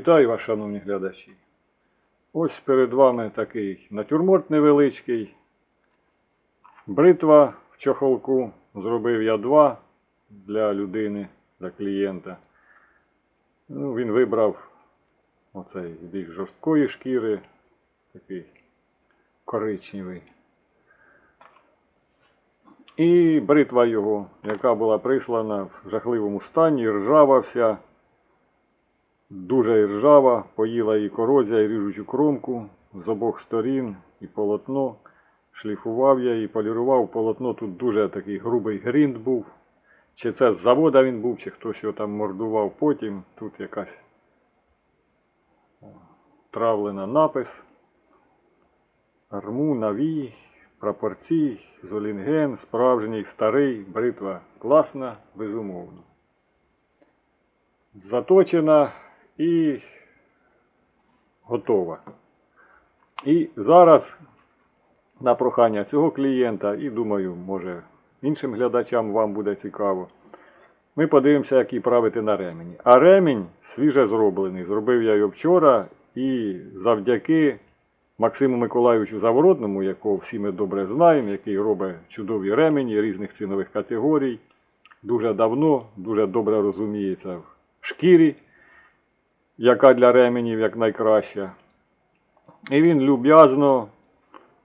Вітаю вас, шановні глядачі. Ось перед вами такий натюрморт невеличкий. Бритва в чохолку. Зробив я два для людини, для клієнта. Ну, він вибрав оцей більш жорсткої шкіри, такий коричневий. І бритва його, яка була прислана в жахливому стані, ржава вся, дуже ржава, поїла і корозія, і ріжучу кромку з обох сторін, і полотно. Шліфував я і полірував полотно. Тут дуже такий грубий грінт був. Чи це з завода він був, чи хтось його там мордував потім. Тут якась травлена напис. Арму, навій, прапорцій, золінген, справжній, старий, бритва класна, безумовно. Заточена і готова. І зараз на прохання цього клієнта, і думаю, може іншим глядачам вам буде цікаво. Ми подивимося, як її правити на ремені. А ремінь свіже зроблений. Зробив я його вчора і завдяки Максиму Миколайовичу Заворотному, якого всі ми добре знаємо, який робить чудові ремені різних цінових категорій. Дуже давно, дуже добре розуміється в шкірі, яка для ременів як найкраща. І він люб'язно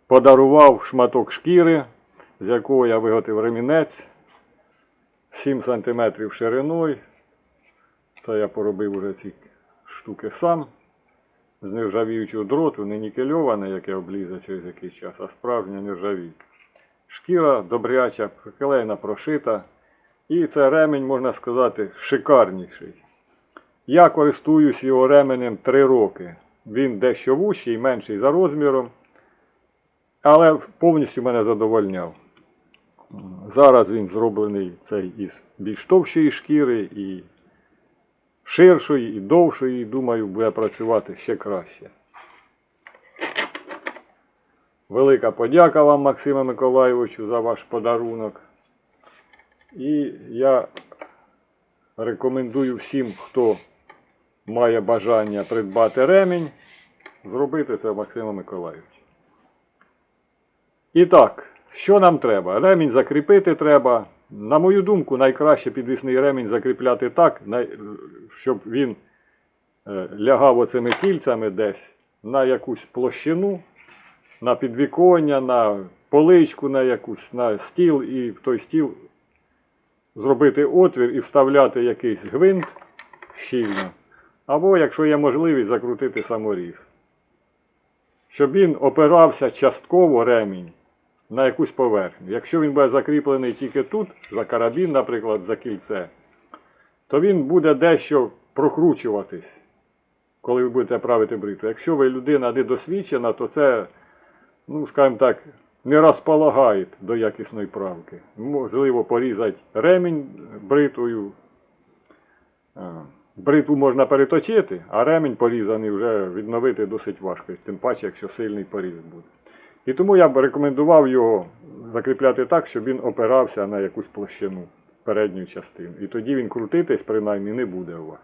подарував шматок шкіри, з якого я виготовив ремінець 7 см шириною. Це я поробив уже ці штуки сам. З нержавіючого дроту, не нікельоване, яке облізе через якийсь час, а справжня нержавійка. Шкіра добряча, приклеєна, прошита. І це ремень, можна сказати, шикарніший. Я користуюсь його ременем 3 роки. Він дещо вущий, менший за розміром, але повністю мене задовольняв. Зараз він зроблений цей із більш товщої шкіри і ширшої, і довшої, думаю, буде працювати ще краще. Велика подяка вам, Максиме Миколайовичу, за ваш подарунок. І я рекомендую всім, хто має бажання придбати ремінь, зробити це Максима Миколайовича. І так, що нам треба? Ремінь закріпити треба. На мою думку, найкраще підвісний ремінь закріпляти так, щоб він е, лягав оцими кільцями десь на якусь площину, на підвіконня, на поличку, на якусь на стіл, і в той стіл зробити отвір і вставляти якийсь гвинт щільно. Або, якщо є можливість, закрутити саморіз. Щоб він опирався частково ремінь на якусь поверхню. Якщо він буде закріплений тільки тут, за карабін, наприклад, за кільце, то він буде дещо прокручуватись, коли ви будете правити бритву. Якщо ви людина недосвідчена, то це, ну, скажімо так, не розполагає до якісної правки. Можливо, порізати ремінь бритвою. Бритву можна переточити, а ремінь порізаний вже відновити досить важко, тим паче, якщо сильний поріз буде. І тому я б рекомендував його закріпляти так, щоб він опирався на якусь площину передню частину. І тоді він крутитись принаймні не буде у вас.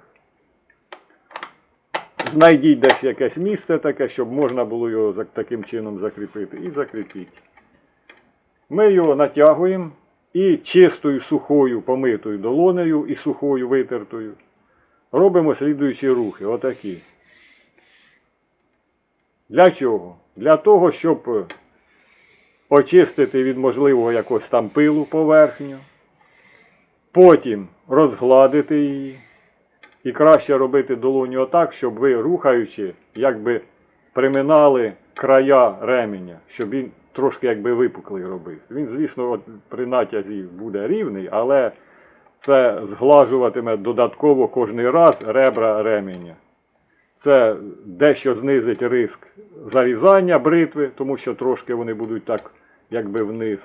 Знайдіть десь якесь місце таке, щоб можна було його таким чином закріпити. І закріпіть. Ми його натягуємо і чистою, сухою, помитою долонею і сухою витертою робимо слідуючі рухи. Отакі. Для чого? Для того, щоб очистити від можливого якогось там пилу поверхню, потім розгладити її. І краще робити долоню отак, щоб ви, рухаючи, якби приминали края ременя, щоб він трошки якби випуклий робив. Він, звісно, от при натязі буде рівний, але це зглажуватиме додатково кожний раз ребра ременя. Це дещо знизить риск зарізання бритви, тому що трошки вони будуть так, якби вниз.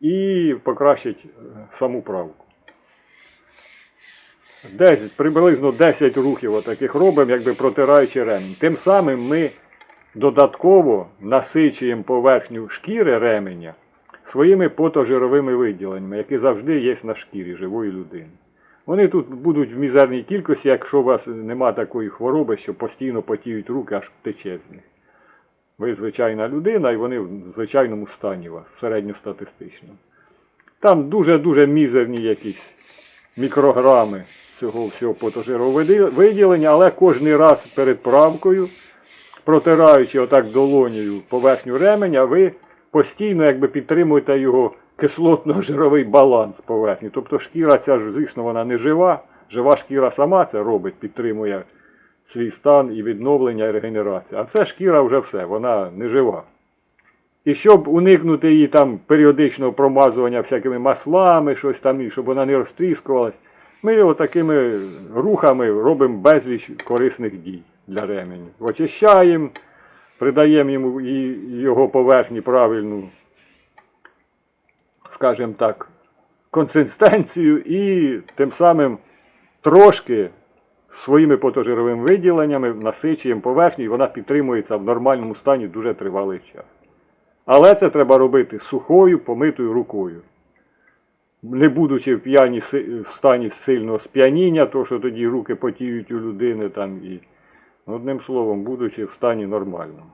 І покращить е, саму правку. Десь приблизно 10 рухів отаких робимо, якби протираючи ремінь. Тим самим ми додатково насичуємо поверхню шкіри ременя своїми потожировими виділеннями, які завжди є на шкірі живої людини. Вони тут будуть в мізерній кількості, якщо у вас нема такої хвороби, що постійно потіють руки, аж тече з них. Ви звичайна людина, і вони в звичайному стані у вас, середньостатистичному. Там дуже-дуже мізерні якісь мікрограми цього всього потожирового виділення, але кожен раз перед правкою, протираючи отак долонею поверхню ременя, ви постійно якби підтримуєте його кислотно-жировий баланс поверхні. Тобто шкіра ця ж, звісно, вона не жива. Жива шкіра сама це робить, підтримує свій стан і відновлення, і регенерацію. А це шкіра вже все, вона не жива. І щоб уникнути її там періодичного промазування всякими маслами, щось там, щоб вона не розтріскувалась, ми його такими рухами робимо безліч корисних дій для ременю. Очищаємо, придаємо йому і його поверхні правильну, скажімо так, консистенцію і тим самим трошки своїми потожировими виділеннями насичуємо поверхню, і вона підтримується в нормальному стані дуже тривалий час. Але це треба робити сухою, помитою рукою. Не будучи в, п'яні, в стані сильного сп'яніння, то що тоді руки потіють у людини там і, одним словом, будучи в стані нормальному.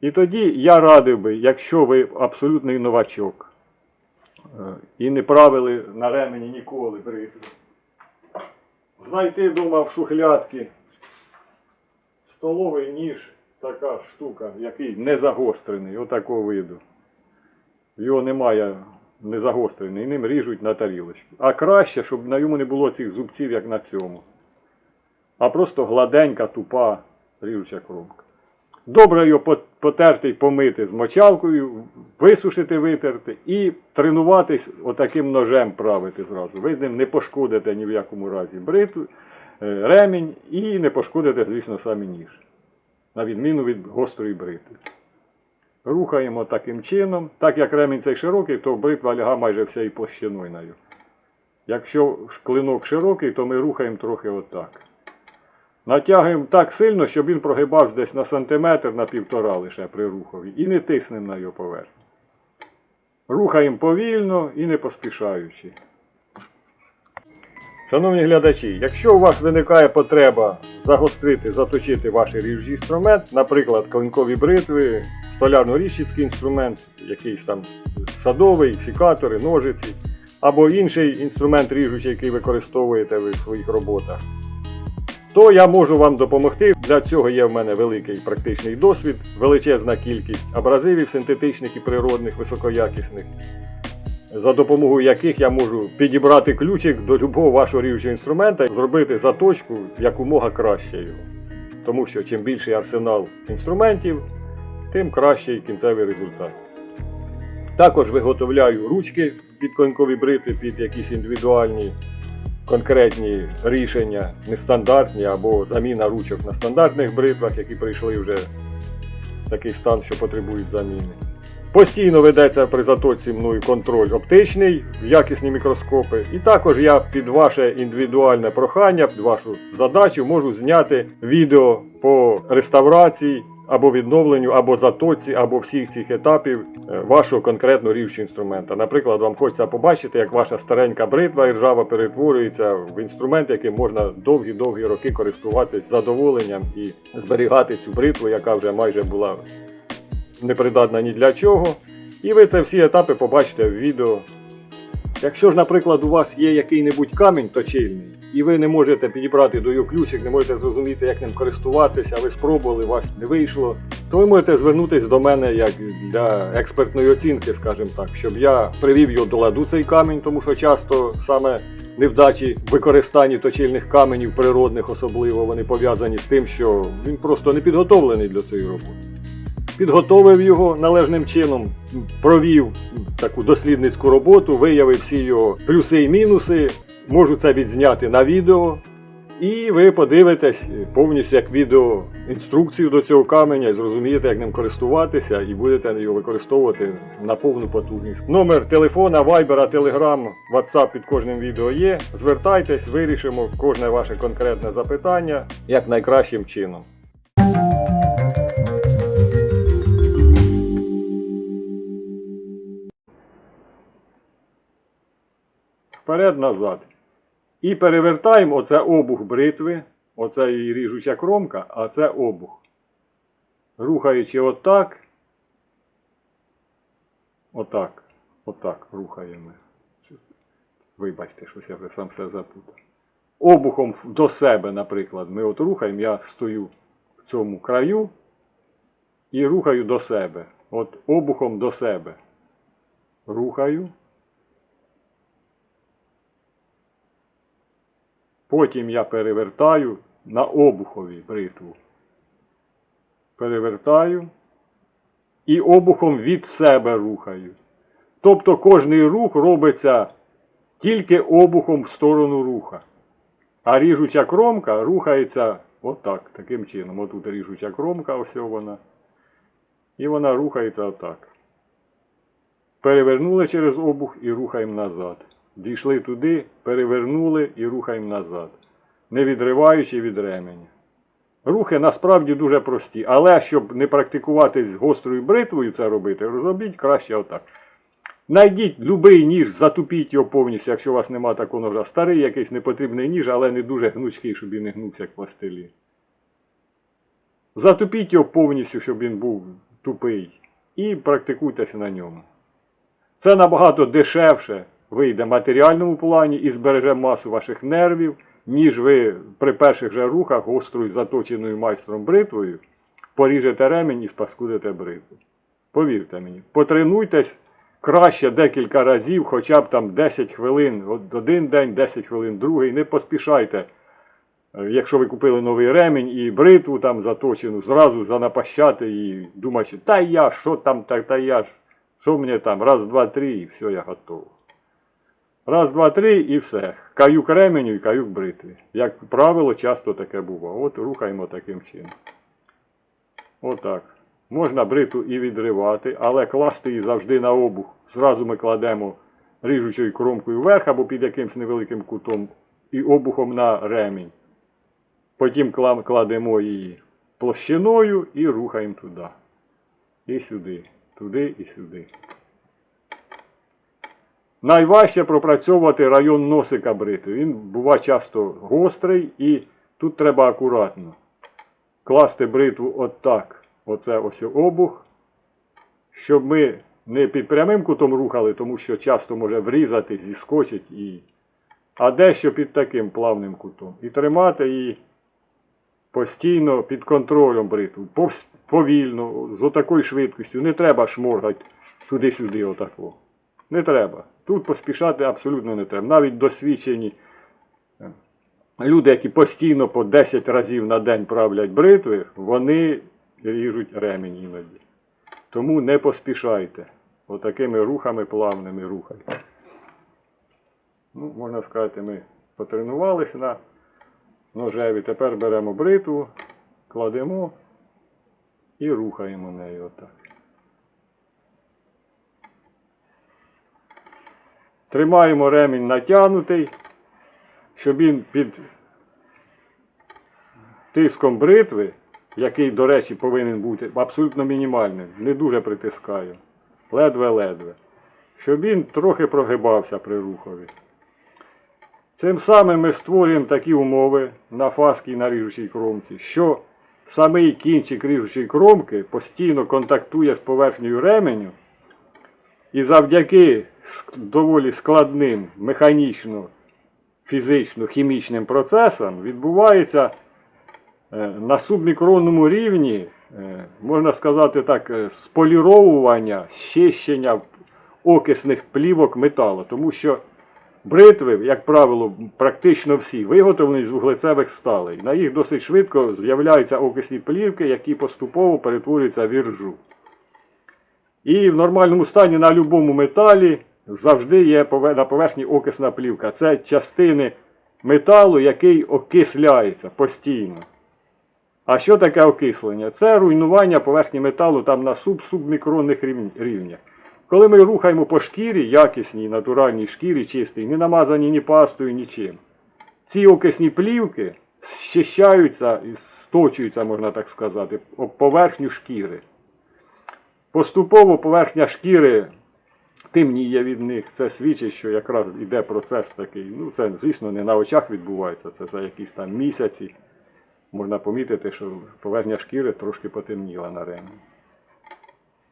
І тоді я радив би, якщо ви абсолютний новачок е, і не правили на ремені ніколи бритву, знайти вдома в шухлядці столовий ніж, така штука, який не загострений, отакого виду. Його немає не загострений, ним ріжуть на тарілочку. А краще, щоб на йому не було цих зубців, як на цьому. А просто гладенька, тупа ріжуча кромка. Добре його потерти й помити з мочалкою, висушити, витерти і тренуватись отаким ножем правити зразу. Ви з ним не пошкодите ні в якому разі бритву, е, ремінь і не пошкодите, звісно, самі ніж. На відміну від гострої бритви. Рухаємо таким чином. Так як ремінь цей широкий, то бритва ляга майже вся і площиною. Якщо клинок широкий, то ми рухаємо трохи отак. Натягуємо так сильно, щоб він прогибався десь на сантиметр, на півтора лише при рухові. І не тиснемо на його поверхню. Рухаємо повільно і не поспішаючи. Шановні глядачі, якщо у вас виникає потреба загострити, заточити ваш ріжучий інструмент, наприклад, клинкові бритви, столярно-ріжчицький інструмент, якийсь там садовий, фікатори, ножиці, або інший інструмент ріжучий, який використовуєте ви в своїх роботах, то я можу вам допомогти. Для цього є в мене великий практичний досвід, величезна кількість абразивів синтетичних і природних, високоякісних, за допомогою яких я можу підібрати ключик до любого вашого ріжучого інструмента і зробити заточку якомога краще його. Тому що чим більший арсенал інструментів, тим кращий кінцевий результат. Також виготовляю ручки під клинкові брити, під якісь індивідуальні конкретні рішення, нестандартні або заміна ручок на стандартних бритвах, які прийшли вже в такий стан, що потребують заміни. Постійно ведеться при заточці мною контроль оптичний, якісні мікроскопи. І також я під ваше індивідуальне прохання, під вашу задачу можу зняти відео по реставрації або відновленню, або заточці, або всіх цих етапів е, вашого конкретно ріжучого інструмента. Наприклад, вам хочеться побачити, як ваша старенька бритва і ржава перетворюється в інструмент, яким можна довгі-довгі роки користуватись з задоволенням і зберігати цю бритву, яка вже майже була непридатна ні для чого. І ви це всі етапи побачите в відео. Якщо ж, наприклад, у вас є який-небудь камінь точильний, і ви не можете підібрати до його ключик, не можете зрозуміти, як ним користуватися, ви спробували, вас не вийшло, то ви можете звернутися до мене як для експертної оцінки, скажімо так, щоб я привів його до ладу цей камінь, тому що часто саме невдачі в використанні точильних каменів природних особливо вони пов'язані з тим, що він просто не підготовлений для цієї роботи. Підготовив його належним чином, провів таку дослідницьку роботу, виявив всі його плюси і мінуси, можу це відзняти на відео. І ви подивитесь повністю як відео інструкцію до цього каменя і зрозумієте, як ним користуватися, і будете його використовувати на повну потужність. Номер телефона, вайбера, телеграм, WhatsApp під кожним відео є. Звертайтесь, вирішимо кожне ваше конкретне запитання як найкращим чином. Вперед назад. І перевертаємо оце обух бритви, оце її ріжуча кромка, а це обух. Рухаючи отак, отак, отак рухаємо. Вибачте, щось я вже сам все запутав. Обухом до себе, наприклад, ми от рухаємо, я стою в цьому краю і рухаю до себе. От обухом до себе. Рухаю. Потім я перевертаю на обухові бритву. Перевертаю і обухом від себе рухаю. Тобто кожний рух робиться тільки обухом в сторону руха. А ріжуча кромка рухається отак, таким чином. Отут ріжуча кромка, ось вона. І вона рухається отак. Перевернули через обух і рухаємо назад. Дійшли туди, перевернули і рухаємо назад, не відриваючи від ременя. Рухи насправді дуже прості, але щоб не практикувати з гострою бритвою це робити, розробіть краще отак. Найдіть любий ніж, затупіть його повністю, якщо у вас немає такого ножа. Старий якийсь непотрібний ніж, але не дуже гнучкий, щоб він не гнувся, як пластилін. Затупіть його повністю, щоб він був тупий. І практикуйтеся на ньому. Це набагато дешевше вийде в матеріальному плані і збереже масу ваших нервів, ніж ви при перших же рухах гострою заточеною майстром бритвою поріжете ремінь і спаскудите бритву. Повірте мені, потренуйтесь краще декілька разів, хоча б там 10 хвилин один день, 10 хвилин другий. Не поспішайте. Е, Якщо ви купили новий ремінь і бритву там заточену, зразу занапащати і думати, та я, що там, та, та я що мені там, раз, два, три, і все, я готов. Раз, два, три і все. Каюк ременю і каюк бритви. Як правило, часто таке буває. От рухаємо таким чином. Отак. Можна бритву і відривати, але класти її завжди на обух. Зразу ми кладемо ріжучою кромкою вверх або під якимсь невеликим кутом і обухом на ремінь. Потім кладемо її площиною і рухаємо туди. І сюди, туди і сюди. Найважче пропрацьовувати район носика бритви. Він буває часто гострий і тут треба акуратно. Класти бритву отак. Оце ось обух. Щоб ми не під прямим кутом рухали, тому що часто може врізати, зіскочить і. А дещо під таким плавним кутом. І тримати її постійно під контролем бритву. Повільно, з отакою швидкістю. Не треба шморгати туди-сюди отако. Не треба. Тут поспішати абсолютно не треба. Навіть досвідчені е, люди, які постійно по 10 разів на день правлять бритви, вони ріжуть ремінь іноді. Тому не поспішайте. Отакими рухами плавними рухайте. Ну, можна сказати, ми потренувалися на ножеві. Тепер беремо бритву, кладемо і рухаємо нею отак. Тримаємо ремінь натягнутий, щоб він під тиском бритви, який, до речі, повинен бути абсолютно мінімальним, не дуже притискаю, ледве-ледве, щоб він трохи прогибався при рухові. Цим самим ми створюємо такі умови на фаски і на ріжучій кромці, що самий кінчик ріжучої кромки постійно контактує з поверхнею ременю, і завдяки доволі складним механічно, фізично, хімічним процесам відбувається е, на субмікронному рівні, е, можна сказати так, е, споліровування, щищення окисних плівок металу. Тому що бритви, як правило, практично всі виготовлені з вуглецевих сталей. На їх досить швидко з'являються окисні плівки, які поступово перетворюються в іржу. І в нормальному стані на будь-якому металі завжди є на поверхні окисна плівка. Це частини металу, який окисляється постійно. А що таке окислення? Це руйнування поверхні металу там на суб-субмікронних рівнях. Коли ми рухаємо по шкірі, якісній, натуральній шкірі, чистій, не намазані ні пастою, нічим. Ці окисні плівки щищаються і сточуються, можна так сказати, поверхню шкіри. Поступово поверхня шкіри темніє від них. Це свідчить, що якраз іде процес такий. Ну, це, звісно, не на очах відбувається, це за якісь там місяці. Можна помітити, що поверхня шкіри трошки потемніла на ремені.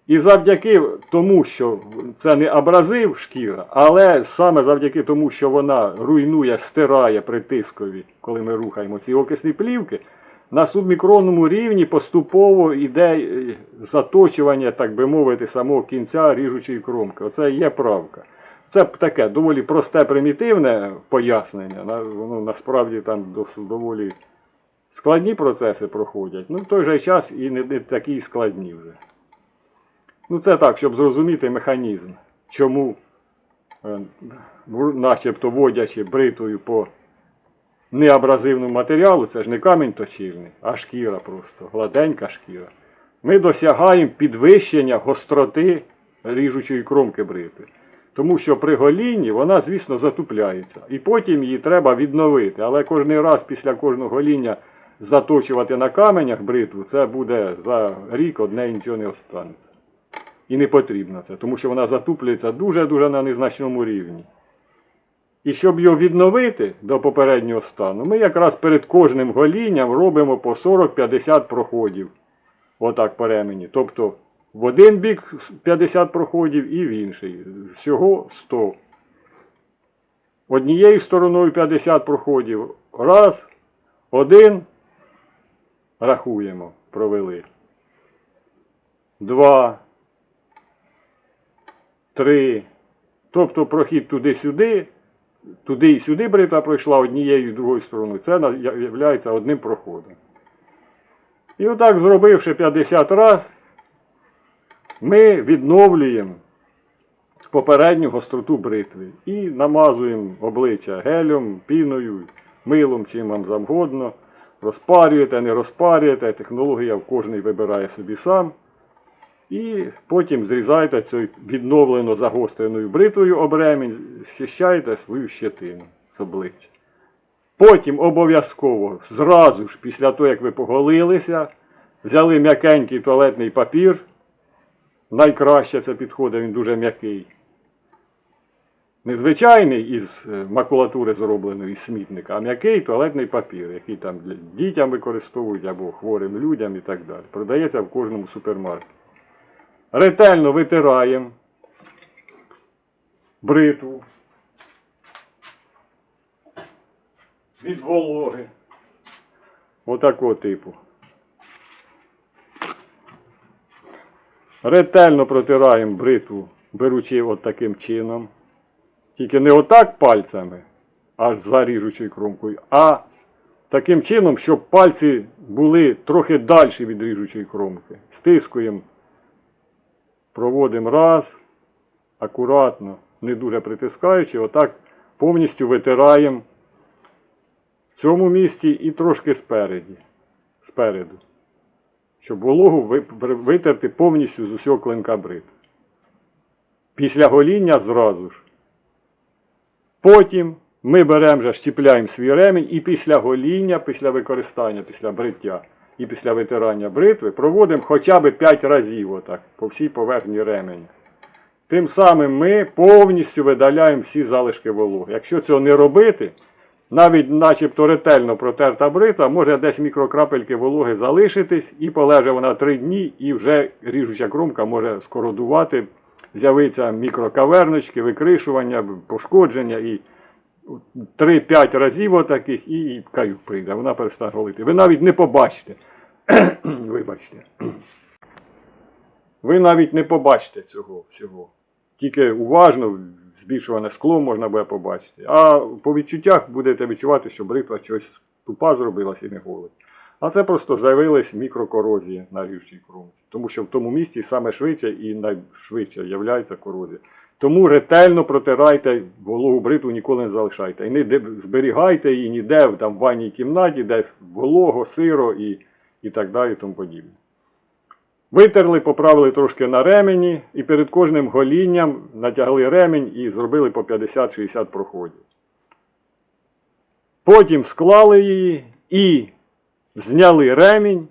І завдяки тому, що це не абразив шкіра, але саме завдяки тому, що вона руйнує, стирає при тискові, коли ми рухаємо ці окисні плівки, на субмікронному рівні поступово йде е, заточування, так би мовити, самого кінця ріжучої кромки. Оце є правка. Це таке доволі просте, примітивне пояснення. Воно насправді там доволі складні процеси проходять. Ну, в той же час і не, не такі складні вже. Ну, це так, щоб зрозуміти механізм, чому, е, начебто водячи бритою по неабразивному матеріалу, це ж не камінь точильний, а шкіра просто, гладенька шкіра. Ми досягаємо підвищення гостроти ріжучої кромки брити. Тому що при голінні вона, звісно, затупляється. І потім її треба відновити. Але кожен раз після кожного гоління заточувати на каменях бритву, це буде за рік одне і нічого не останеться. І не потрібно це, тому що вона затуплюється дуже-дуже на незначному рівні. І щоб його відновити до попереднього стану, ми якраз перед кожним голінням робимо по 40-50 проходів. Отак по ремені. Тобто в один бік 50 проходів і в інший. Всього 100. Однією стороною 50 проходів. Раз, один. Рахуємо, провели. Два. Три. Тобто прохід туди-сюди, туди і сюди брита пройшла однією і другою стороною. Це є одним проходом. І отак, зробивши 50 разів, ми відновлюємо попередню гостроту бритви і намазуємо обличчя гелем, піною, милом, чим вам завгодно. Розпарюєте, не розпарюєте, технологія в кожний вибирає собі сам. І потім зрізаєте цією відновлено загостреною бритвою об ремінь, свою щетину з обличчя. Потім обов'язково, зразу ж, після того, як ви поголилися, взяли м'якенький туалетний папір. Найкраще це підходить, він дуже м'який. Незвичайний із е, макулатури зробленої із смітника, а м'який туалетний папір, який там дітям використовують або хворим людям і так далі. Продається в кожному супермаркеті. Ретельно витираємо бритву від вологи. Отакого типу. Ретельно протираємо бритву, беручи от таким чином. Тільки не отак пальцями, аж за ріжучою кромкою, а таким чином, щоб пальці були трохи далі від ріжучої кромки. Стискуємо, проводимо раз, акуратно, не дуже притискаючи, отак повністю витираємо в цьому місці і трошки спереді, спереду. Щоб вологу витерти повністю з усього клинка бритви. Після гоління зразу ж. Потім ми беремо щіпляємо свій ремінь і після гоління, після використання, після бриття і після витирання бритви проводимо хоча б 5 разів отак, по всій поверхні ременя. Тим самим ми повністю видаляємо всі залишки вологи. Якщо цього не робити, навіть начебто ретельно протерта брита, може десь мікрокрапельки вологи залишитись і полеже вона 3 дні, і вже ріжуча кромка може скородувати, з'явиться мікрокавернички, викришування, пошкодження і 3-5 разів отаких і каюк прийде, вона перестане голити. Ви навіть не побачите. Вибачте. Ви навіть не побачите цього всього. Тільки уважно збільшуване скло можна буде побачити. А по відчуттях будете відчувати, що бритва щось тупа зробилась і не голить. А це просто з'явилась мікрокорозія на ріжчій кромці. Тому що в тому місці саме швидше і найшвидше являється корозія. Тому ретельно протирайте вологу бритву, ніколи не залишайте. І не зберігайте її ніде там, в ванній кімнаті, де волого, сиро і, і так далі тому подібне. Витерли, поправили трошки на ремені і перед кожним голінням натягли ремень і зробили по 50-60 проходів. Потім склали її і зняли ремінь.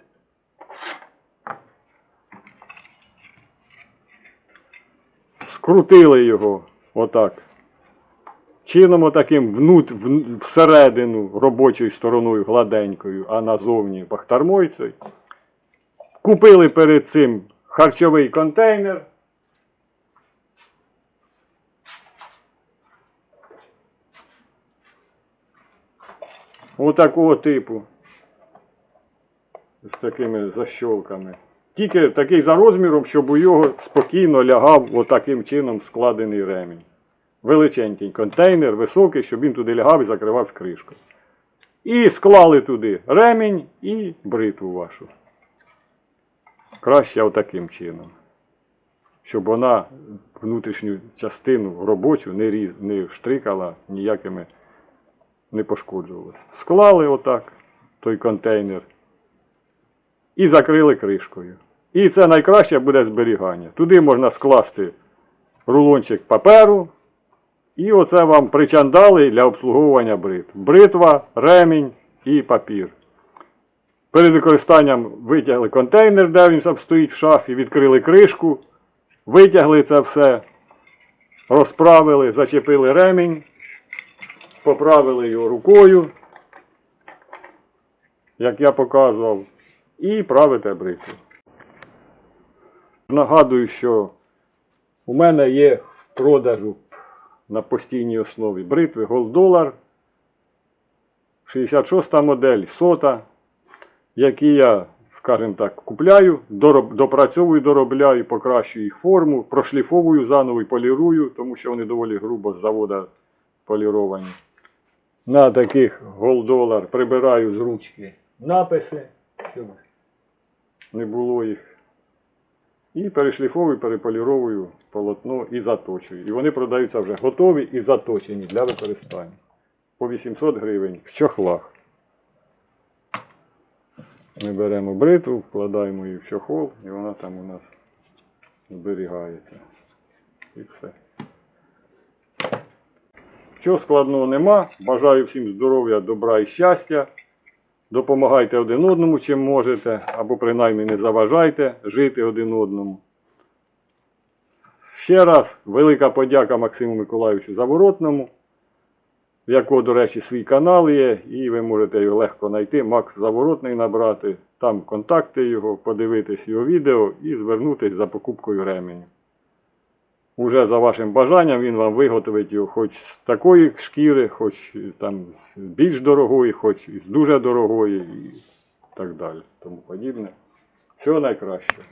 Скрутили його отак. Чином отаким внут, всередину робочою стороною гладенькою, а назовні бахтармойцею. Купили перед цим харчовий контейнер. Отакого типу. З такими защолками. Тільки такий за розміром, щоб у його спокійно лягав отаким чином складений ремінь. Величенький контейнер, високий, щоб він туди лягав і закривав кришкою. І склали туди ремінь і бритву вашу. Краще отаким чином. Щоб вона внутрішню частину робочу не, різ, не штрикала ніякими не пошкоджувалася. Склали отак той контейнер і закрили кришкою. І це найкраще буде зберігання. Туди можна скласти рулончик паперу, і оце вам причандали для обслуговування бритв. Бритва, ремінь і папір. Перед використанням витягли контейнер, де він стоїть в шафі, відкрили кришку, витягли це все, розправили, зачепили ремінь, поправили його рукою, як я показував, і правите бритву. Нагадую, що у мене є в продажу на постійній основі бритви Dollar 66 модель, сота, які я, скажімо так, купляю, допрацьовую, доробляю, покращую їх форму, прошліфовую заново і полірую, тому що вони доволі грубо з завода поліровані. На таких Dollar прибираю з ручки написи, не було їх. І перешліфовую, переполіровую полотно і заточую. І вони продаються вже готові і заточені для використання. По 800 гривень в чохлах. Ми беремо бритву, вкладаємо її в чохол, і вона там у нас зберігається. І все. Чого складного нема. Бажаю всім здоров'я, добра і щастя. Допомагайте один одному, чим можете, або принаймні не заважайте жити один одному. Ще раз велика подяка Максиму Миколайовичу Заворотному, в якого, до речі, свій канал є, і ви можете його легко знайти. Макс Заворотний набрати, там контакти його, подивитись його відео і звернутися за покупкою ременю. Уже за вашим бажанням він вам виготовить його хоч з такої шкіри, хоч там з більш дорогої, хоч з дуже дорогої і так далі. Тому подібне. Всього найкращого.